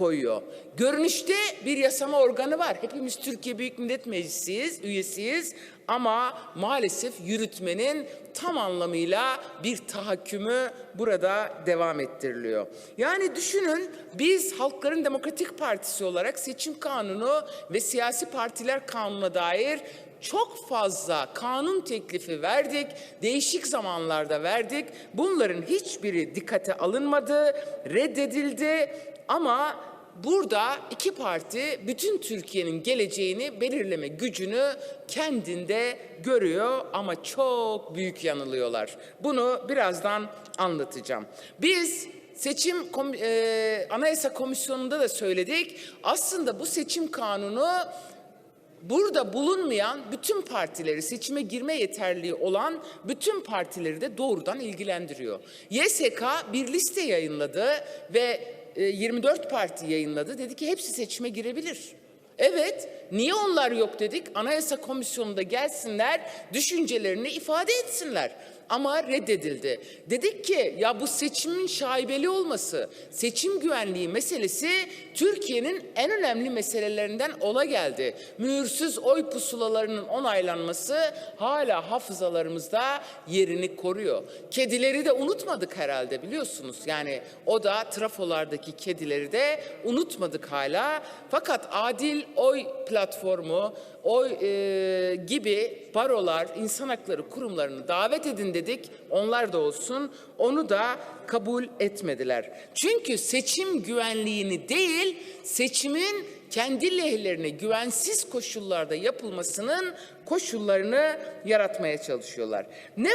koyuyor. Görünüşte bir yasama organı var. Hepimiz Türkiye Büyük Millet Meclisi'yiz, üyesiyiz ama maalesef yürütmenin tam anlamıyla bir tahakkümü burada devam ettiriliyor. Yani düşünün biz Halkların Demokratik Partisi olarak seçim kanunu ve siyasi partiler kanununa dair çok fazla kanun teklifi verdik, değişik zamanlarda verdik. Bunların hiçbiri dikkate alınmadı, reddedildi ama burada iki parti bütün Türkiye'nin geleceğini belirleme gücünü kendinde görüyor ama çok büyük yanılıyorlar. Bunu birazdan anlatacağım. Biz Seçim Kom- e, Anayasa Komisyonu'nda da söyledik. Aslında bu seçim kanunu burada bulunmayan bütün partileri seçime girme yeterliği olan bütün partileri de doğrudan ilgilendiriyor. YSK bir liste yayınladı ve 24 parti yayınladı. Dedi ki hepsi seçime girebilir. Evet, niye onlar yok dedik? Anayasa Komisyonu'nda gelsinler, düşüncelerini ifade etsinler. Ama reddedildi. Dedik ki ya bu seçimin şaibeli olması, seçim güvenliği meselesi Türkiye'nin en önemli meselelerinden ola geldi. Mühürsüz oy pusulalarının onaylanması hala hafızalarımızda yerini koruyor. Kedileri de unutmadık herhalde biliyorsunuz. Yani o da trafolardaki kedileri de unutmadık hala. Fakat adil oy platformu, oy e, gibi barolar, insan hakları kurumlarını davet edin dedik. Onlar da olsun. Onu da kabul etmediler. Çünkü seçim güvenliğini değil, seçimin kendi lehlerine güvensiz koşullarda yapılmasının koşullarını yaratmaya çalışıyorlar. Ne